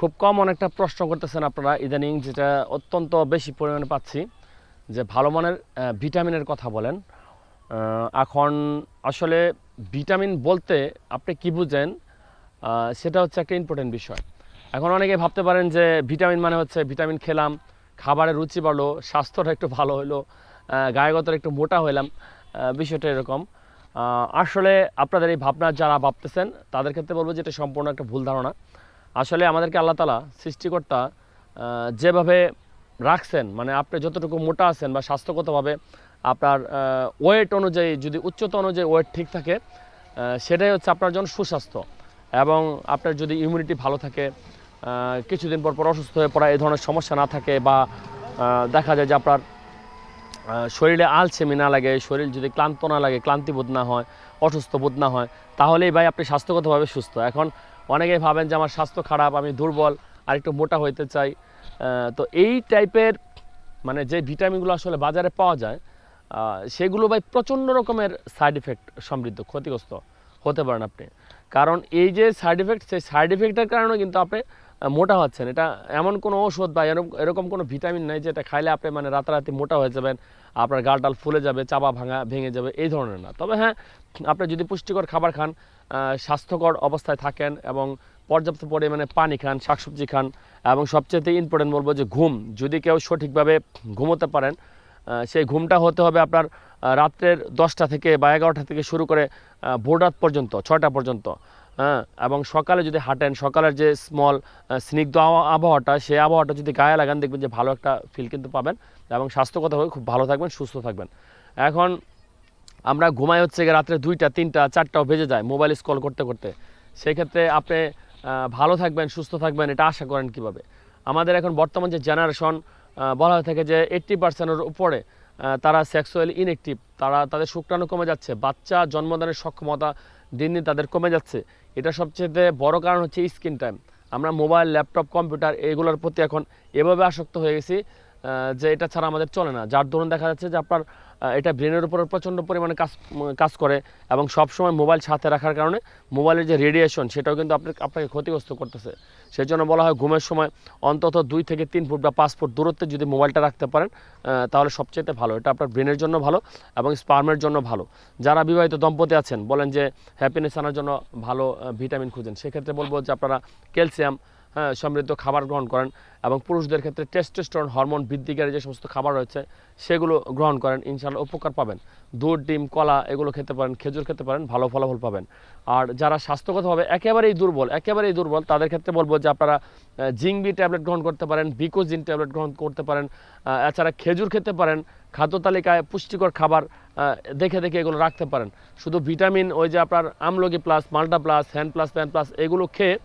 খুব কম অনেকটা প্রশ্ন করতেছেন আপনারা ইদানিং যেটা অত্যন্ত বেশি পরিমাণে পাচ্ছি যে ভালো মানের ভিটামিনের কথা বলেন। এখন আসলে ভিটামিন বলতে আপনি কি বুঝেন সেটা হচ্ছে একটা ইম্পর্টেন্ট বিষয়। এখন অনেকে ভাবতে পারেন যে ভিটামিন মানে হচ্ছে ভিটামিন খেলাম খাবারের রুচি বাড়লো স্বাস্থ্যটা একটু ভালো হলো আহ, গায়েগত একটু মোটা হইলাম বিষয়টা এরকম। আসলে আপনাদের এই ভাবনা যারা ভাবতেছেন তাদের ক্ষেত্রে বলব যে এটা সম্পূর্ণ একটা ভুল ধারণা। আসলে আমাদেরকে আল্লাহ তালা সৃষ্টিকর্তা যেভাবে রাখছেন মানে আপনি যতটুকু মোটা আছেন বা স্বাস্থ্যগতভাবে আপনার ওয়েট অনুযায়ী, যদি উচ্চতা অনুযায়ী ওয়েট ঠিক থাকে সেটাই হচ্ছে আপনার জন্য সুস্বাস্থ্য। এবং আপনার যদি ইমিউনিটি ভালো থাকে কিছুদিন পর পর অসুস্থ হয়ে পড়া, এই ধরনের সমস্যা না থাকে বা দেখা যায় যে আপনার শরীরে আলসেমি না লাগে, শরীর যদি ক্লান্ত না লাগে, ক্লান্তি বোধ না হয়, অসুস্থ বোধ না হয়, তাহলেই ভাই আপনি স্বাস্থ্যগতভাবে সুস্থ। এখন অনেকেই ভাবেন যে আমার স্বাস্থ্য খারাপ, আমি দুর্বল আর একটু মোটা হইতে চাই। তো এই টাইপের মানে যে ভিটামিনগুলো আসলে বাজারে পাওয়া যায় সেগুলো ভাই প্রচণ্ড রকমের সাইড এফেক্ট সমৃদ্ধ, ক্ষতিগ্রস্ত। হতে পারেন আপনি। কারণ এই যে সাইড এফেক্ট সেই সাইড এফেক্টের কারণে কিন্তু আপনি মোটা হচ্ছেন। এটা এমন কোনো ওষুধ বা এরকম এরকম কোনো ভিটামিন নেই যেটা খাইলে আপনি মানে রাতারাতি মোটা হয়ে যাবেন, আপনার গাল টাল ফুলে যাবে চাপা ভাঙা, ভেঙে যাবে, এই ধরনের না। তবে হ্যাঁ আপনি যদি পুষ্টিকর খাবার খান স্বাস্থ্যকর অবস্থায় থাকেন এবং পর্যাপ্ত পরিমাণে পানি খান, শাকসবজি খান, এবং সবচেয়ে ইম্পর্টেন্ট বলব যে ঘুম। যদি কেউ সঠিকভাবে ঘুমোতে পারেন সেই ঘুমটা হতে হবে আপনার রাত্রের দশটা থেকে বা এগারোটা থেকে শুরু করে ভোর রাত পর্যন্ত, ছয়টা পর্যন্ত হ্যাঁ? এবং সকালে যদি হাঁটেন, সকালের যে স্মল স্নিগ্ধ আবহাওয়াটা, সেই আবহাওয়াটা যদি গায়ে লাগান, দেখবেন যে ভালো একটা ফিল কিন্তু পাবেন এবং স্বাস্থ্যগতভাবে খুব ভালো থাকবেন, সুস্থ থাকবেন। এখন আমরা ঘুমাই হচ্ছে গিয়ে রাত্রে দুইটা, তিনটা, চারটাও বেজে যায় মোবাইল স্কল করতে করতে। সেই ক্ষেত্রে আপনি ভালো থাকবেন, সুস্থ থাকবেন, এটা আশা করেন কীভাবে? আমাদের এখন বর্তমান যে জেনারেশন বলা হয়ে থাকে যে এইট্টি পার্সেন্টের উপরে তারা সেক্সুয়ালি ইনএক্টিভ তারা তাদের শুক্রাণু কমে যাচ্ছে, বাচ্চা জন্মদানের সক্ষমতা দিন দিন তাদের কমে যাচ্ছে। এটা সবচেয়ে বড় কারণ হচ্ছে স্ক্রিন টাইম। আমরা মোবাইল, ল্যাপটপ, কম্পিউটার, এগুলোর প্রতি এখন এভাবে আসক্ত হয়ে গেছি যে এটা ছাড়া আমাদের চলে না। যার দরুন দেখা যাচ্ছে যে আপনার এটা ব্রেনের উপর প্রচণ্ড পরিমাণে কাজ কাজ করে এবং সব সময় মোবাইল সাথে রাখার কারণে মোবাইলের যে রেডিয়েশন সেটাও কিন্তু আপনাকে আপনাকে ক্ষতিগ্রস্ত করতেছে। সেই জন্য বলা হয় ঘুমের সময় অন্তত দুই থেকে তিন ফুট বা পাঁচ ফুট দূরত্বে যদি মোবাইলটা রাখতে পারেন তাহলে সবচেয়ে ভালো। এটা আপনার ব্রেনের জন্য ভালো এবং স্পার্মের জন্য ভালো। যারা বিবাহিত দম্পতি আছেন, বলেন যে হ্যাপিনেস আনার জন্য ভালো ভিটামিন খুঁজেন, সেক্ষেত্রে বলব যে আপনারা ক্যালসিয়াম সমৃদ্ধ খাবার গ্রহণ করেন এবং পুরুষদের ক্ষেত্রে টেস্টোস্টেরন হরমোন বৃদ্ধিকারী যে সমস্ত খাবার রয়েছে, সেগুলো গ্রহণ করেন ইনশাল্লাহ উপকার পাবেন। দুধ, ডিম, কলা, এগুলো খেতে পারেন, খেজুর খেতে পারেন, ভালো ফলাফল পাবেন। আর যারা স্বাস্থ্যগতভাবে একেবারেই দুর্বল একেবারেই দুর্বল, তাদের ক্ষেত্রে বলব যে আপনারা জিংবি ট্যাবলেট গ্রহণ করতে পারেন বিকোজিন ট্যাবলেট গ্রহণ করতে পারেন এছাড়া খেজুর খেতে পারেন, খাদ্য তালিকায় পুষ্টিকর খাবার দেখে দেখে এগুলো রাখতে পারেন। শুধু ভিটামিন, ওই যে আপনার আমলকি প্লাস মাল্টা plus hand plus, pan plus, এগুলো খেয়ে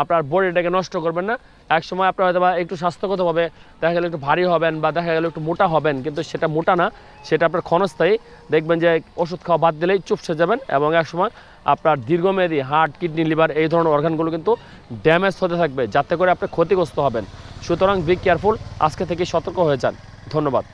আপনার বডিটাকে নষ্ট করবেন না। এক সময় আপনার হয়তো বা একটু স্বাস্থ্যগতভাবে দেখা গেলো একটু ভারী হবেন বা দেখা গেলো একটু মোটা হবেন, কিন্তু সেটা মোটা না, সেটা আপনার ক্ষণস্থায়ী। দেখবেন যে ওষুধ খাওয়া বাদ দিলেই চুপসে যাবেন এবং এক সময় আপনার দীর্ঘমেয়াদী হার্ট, কিডনি, লিভার এই ধরনের অর্গানগুলো কিন্তু ড্যামেজ হতে থাকবে, যাতে করে আপনি ক্ষতিগ্রস্ত হবেন। সুতরাং বি কেয়ারফুল আজকে থেকে সতর্ক হয়ে যান। ধন্যবাদ।